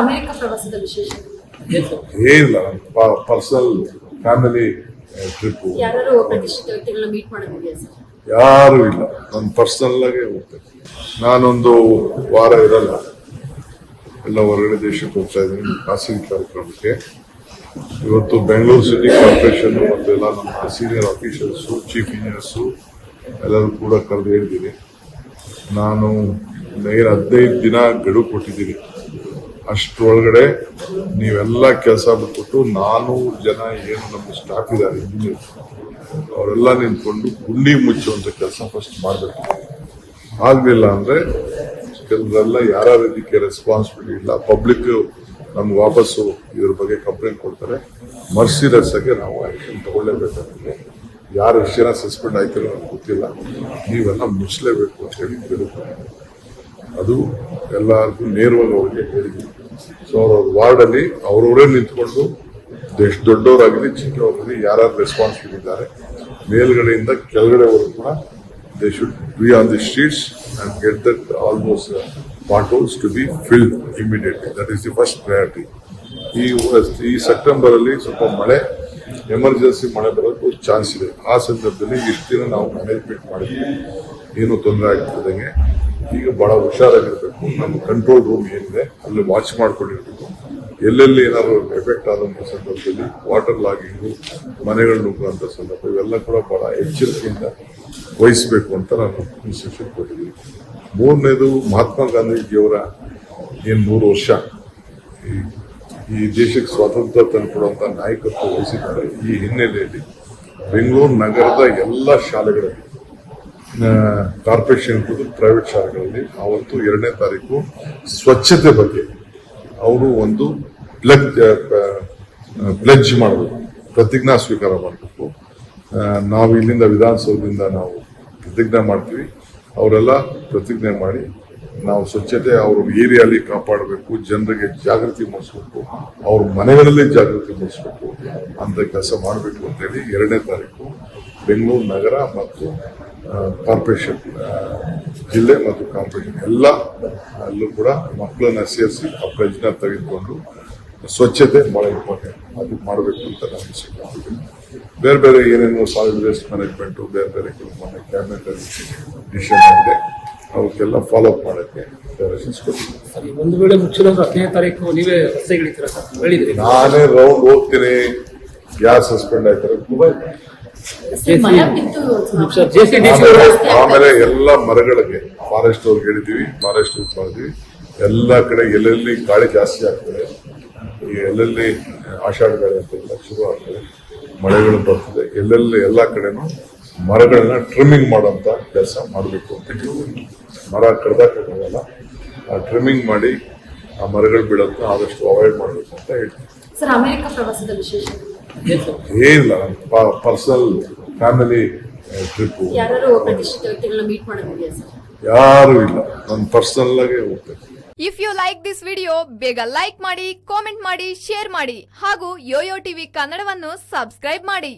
America ಪ್ರವಾಸದ ವಿಶೇಷ? ಏನಿಲ್ಲ ಪರ್ಸನಲ್ ಫ್ಯಾಮಿಲಿ ಟ್ರಿಪ್ ಯಾರು ಪ್ರತಿಷ್ಠಿತ ವ್ಯಕ್ತಿಗಳನ್ನ ಮೀಟ್ ಮಾಡೋದಿದೆಯಾ ಸರ್? ಯಾರು ಇಲ್ಲ. ನಾನು ಪರ್ಸನಲ್ ಆಗಿ ಹೋಗ್ತೇನೆ. ನಾನೊಂದು ವಾರ ಇರಲ್ಲ. ಎಲ್ಲ ಹೊರಗಡೆ ದೇಶಕ್ಕೆ ಹೋಗ್ತಾ ಇದ್ದೀನಿ ಖಾಸಗಿ ಕಾರ್ಯಕ್ರಮಕ್ಕೆ. ಇವತ್ತು ಬೆಂಗಳೂರು ಸಿಟಿ ಕಾರ್ಪೊರೇಷನ್ ಮತ್ತು ಎಲ್ಲ ನಮ್ಮ ಸೀನಿಯರ್ ಆಫೀಸರ್ಸು ಚೀಫ್ ಇಂಜಿನಿಯರ್ಸು ಎಲ್ಲರೂ ಕೂಡ ಕರೆದು ಹೇಳ್ತೀನಿ ನಾನು ನೈರ್ ಹದಿನೈದು ದಿನ ಗಡುವು ಕೊಟ್ಟಿದ್ದೀನಿ. ಅಷ್ಟರೊಳಗಡೆ ನೀವೆಲ್ಲ ಕೆಲಸ ಬಿಟ್ಬಿಟ್ಟು ನಾನೂರು ಜನ ಏನು ನಮ್ಮ ಸ್ಟಾಫ್ ಇದ್ದಾರೆ ಇಂಜಿನಿಯರ್ ಅವರೆಲ್ಲ ನಿಂತ್ಕೊಂಡು ಗುಂಡಿ ಮುಚ್ಚುವಂತ ಕೆಲಸ ಫಸ್ಟ್ ಮಾಡಬೇಕು. ಆಗ್ಲಿಲ್ಲ ಅಂದ್ರೆ ಕೆಲವರೆಲ್ಲ ಯಾರ್ಯಾರ ಇದಕ್ಕೆ ರೆಸ್ಪಾನ್ಸಿಬಿಲಿಟಿ ಇಲ್ಲ ಪಬ್ಲಿಕ್ ನಮ್ಗೆ ವಾಪಸ್ಸು ಇದ್ರ ಬಗ್ಗೆ ಕಂಪ್ಲೇಂಟ್ ಕೊಡ್ತಾರೆ. ಮರ್ಸಿಲೆಸ್ ಆಗಿ ನಾವು ಆಕ್ಷನ್ ತಗೊಳ್ಳೇಬೇಕಾಗುತ್ತೆ ಯಾರು ಎಷ್ಟು ಜನ ಸಸ್ಪೆಂಡ್ ಆಯ್ತಿರೋ ಗೊತ್ತಿಲ್ಲ. ನೀವೆಲ್ಲ ಮುಚ್ಚಲೇಬೇಕು ಅಂತ ಹೇಳಿ ಕೇಳುತ್ತಾರೆ ಅದು ಎಲ್ಲರಿಗೂ ನೇರವಾಗಿ ಅವರಿಗೆ ಹೇಳಿದ್ವಿ ಸೊ ಅವ್ರ ವಾರ್ಡಲ್ಲಿ ಅವರವರೇ ನಿಂತ್ಕೊಂಡು ಎಷ್ಟು ದೊಡ್ಡವರಾಗಲಿ ಚಿಕ್ಕವರಾಗಲಿ ಯಾರ್ಯಾರು ರೆಸ್ಪಾನ್ಸಿಬಲ್ ಇದ್ದಾರೆ, ಮೇಲ್ಗಡೆಯಿಂದ ಕೆಳಗಡೆವರೆಗೂ ಕೂಡ they should be on the streets and get that almost patrols to be filled immediately that is the first priority ಈ ಈ ಸೆಪ್ಟೆಂಬರ್ ಅಲ್ಲಿ ಸ್ವಲ್ಪ ಮಳೆ ಎಮರ್ಜೆನ್ಸಿ ಮಳೆ ಬರೋಕ್ಕೂ ಚಾನ್ಸ್ ಇದೆ. ಆ ಸಂದರ್ಭದಲ್ಲಿ ಇಷ್ಟು ದಿನ ನಾವು ಮ್ಯಾನೇಜ್ಮೆಂಟ್ ಮಾಡಿದ್ವಿ. ಏನು ತೊಂದರೆ ಆಗ್ತಿದ್ದಂಗೆ. ಈಗ ಬಹಳ ಹುಷಾರಾಗಿರ್ಬೇಕು. ನಮ್ಮ ಕಂಟ್ರೋಲ್ ರೂಮ್ ಏನಿದೆ, ಅಲ್ಲಿ ವಾಚ್ ಮಾಡ್ಕೊಂಡಿರ್ಬೇಕು. ಎಲ್ಲೆಲ್ಲಿ ಏನಾದ್ರು ಎಫೆಕ್ಟ್ ಆದಂತ ಸಂದರ್ಭದಲ್ಲಿ ವಾಟರ್ ಲಾಗಿಂಗು ಮನೆಗಳು ನುಗ್ಗುವಂತ ಸಂದರ್ಭ, ಇವೆಲ್ಲ ಕೂಡ ಬಹಳ ಎಚ್ಚರಿಕೆಯಿಂದ ವಹಿಸಬೇಕು ಅಂತ ನಾನು ಇನ್ಸ್ಟ್ರಕ್ಷನ್ ಕೊಟ್ಟಿದ್ದೀನಿ. ಮೂರನೇದು ಮಹಾತ್ಮ ಗಾಂಧೀಜಿಯವರ ಏನು ನೂರು ವರ್ಷ ಈ ದೇಶಕ್ಕೆ ಸ್ವಾತಂತ್ರ್ಯ ತಂದುಕೊಡುವಂತ ನಾಯಕತ್ವ ವಹಿಸಿದ್ದಾರೆ ಈ ಹಿನ್ನೆಲೆಯಲ್ಲಿ. ಬೆಂಗಳೂರು ನಗರದ ಎಲ್ಲ ಶಾಲೆಗಳಲ್ಲಿ ಕಾರ್ಪೊರೇಷನ್ ಇರ್ಬೋದು ಪ್ರೈವೇಟ್ ಶಾಲೆಗಳಲ್ಲಿ ಅವತ್ತು ಎರಡನೇ ತಾರೀಕು ಸ್ವಚ್ಛತೆ ಬಗ್ಗೆ ಅವರು ಒಂದು ಪ್ಲಗ್ ಪ್ಲಜ್ ಮಾಡಬೇಕು, ಪ್ರತಿಜ್ಞಾ ಸ್ವೀಕಾರ ಮಾಡಬೇಕು. ನಾವು ಇಲ್ಲಿಂದ ವಿಧಾನಸೌಧದಿಂದ ನಾವು ಪ್ರತಿಜ್ಞೆ ಮಾಡ್ತೀವಿ. ಅವರೆಲ್ಲ ಪ್ರತಿಜ್ಞೆ ಮಾಡಿ ನಾವು ಸ್ವಚ್ಛತೆ ಅವ್ರ ಏರಿಯಾಲಿ ಕಾಪಾಡಬೇಕು, ಜನರಿಗೆ ಜಾಗೃತಿ ಮೂಡಿಸ್ಬೇಕು, ಅವ್ರ ಮನೆಗಳಲ್ಲಿ ಜಾಗೃತಿ ಮೂಡಿಸ್ಬೇಕು ಅಂತ ಕೆಲಸ ಮಾಡಬೇಕು ಅಂತೇಳಿ ಎರಡನೇ ತಾರೀಕು ಬೆಂಗಳೂರು ನಗರ ಮತ್ತು ಕಾರ್ಪೊರೇಷನ್ ಜಿಲ್ಲೆ ಮತ್ತು ಕಾರ್ಪೊರೇಷನ್ ಎಲ್ಲ ಅಲ್ಲೂ ಕೂಡ ಮಕ್ಕಳನ್ನ ಸೇರಿಸಿ ಆ ಪ್ರಜ್ಞೆ ತೆಗೆದುಕೊಂಡು ಸ್ವಚ್ಛತೆ ಭಾಳ ಇಂಪಾರ್ಟೆಂಟ್ ಅದು ಮಾಡಬೇಕು ಅಂತ ನಾನು ಸಿಗ್ತೀನಿ ಬೇರೆ ಬೇರೆ ಏನೇನು ಸಾಲಿಡ್ ವೇಸ್ಟ್ ಮ್ಯಾನೇಜ್ಮೆಂಟು ಬೇರೆ ಬೇರೆ ಕೆಲವು ಮನೆ ಕ್ಯಾಬಿನೆಟ್ ಡಿಸಿಷನ್ ಆಗಿದೆ. ಅವಕ್ಕೆಲ್ಲ ಫಾಲೋ ಅಪ್ ಮಾಡೋಕ್ಕೆ ಡೈರೆಕ್ಷನ್ಸ್ ಕೊಟ್ಟಿದ್ದೆ ಸರಿ ಒಂದು ವೇಳೆ ಮುಚ್ಚಲಂದ್ರೆ ಹದಿನೈದು ತಾರೀಕು ನೀವೇ ಹೇಳಿದ್ರಿ. ನಾನೇ ರೌಂಡ್ ಹೋಗ್ತೀನಿ. Gas suspend ಆಯ್ತಾರೆ. ಸರ್ ಆಮೇಲೆ ಎಲ್ಲ ಮರಗಳಿಗೆ ಫಾರೆಸ್ಟ್ ಅವ್ರಿಗೆ ಹೇಳಿದೀವಿ ಫಾರೆಸ್ಟ್ ಮಾಡಿದ್ವಿ ಎಲ್ಲ ಕಡೆ ಎಲ್ಲೆಲ್ಲಿ ಗಾಳಿ ಜಾಸ್ತಿ ಆಗ್ತದೆ ಈ ಎಲ್ಲೆಲ್ಲಿ ಆಷಾಢ ಗಾಳಿ ಅಂತೆಲ್ಲ ಶುರು ಆಗ್ತದೆ ಮಳೆಗಳು ಬರ್ತದೆ ಎಲ್ಲೆಲ್ಲಿ ಎಲ್ಲ ಕಡೆನೂ ಮರಗಳನ್ನ ಟ್ರಿಮ್ಮಿಂಗ್ ಮಾಡೋಂಥ ಕೆಲಸ ಮಾಡಬೇಕು ಅಂತ ಮರ ಕಡ್ದಾಕಾಗಲ್ಲ ಆ ಟ್ರಿಮ್ಮಿಂಗ್ ಮಾಡಿ ಆ ಮರಗಳು ಬೀಳೋದನ್ನ ಆದಷ್ಟು ಅವಾಯ್ಡ್ ಮಾಡಬೇಕು ಅಂತ ಹೇಳ್ತೀನಿ ಸರ್ ಅಮೆರಿಕ ಪ್ರವಾಸದ ವಿಶೇಷ ಏನಿಲ್ಲ ಪರ್ಸನಲ್ ಫ್ಯಾಮಿಲಿ ಟ್ರಿಪ್ ಯಾರು ಇಲ್ಲ ನನ್ನ ಪರ್ಸನಲ್ ಆಗಿ ಹೋಗ್ತೇನೆ if you like this video ಬೇಗ ಲೈಕ್ ಮಾಡಿ ಕಾಮೆಂಟ್ ಮಾಡಿ ಶೇರ್ ಮಾಡಿ ಹಾಗೂ ಯೋಯೋ ಟಿವಿ ಕನ್ನಡವನ್ನು ಸಬ್ಸ್ಕ್ರೈಬ್ ಮಾಡಿ.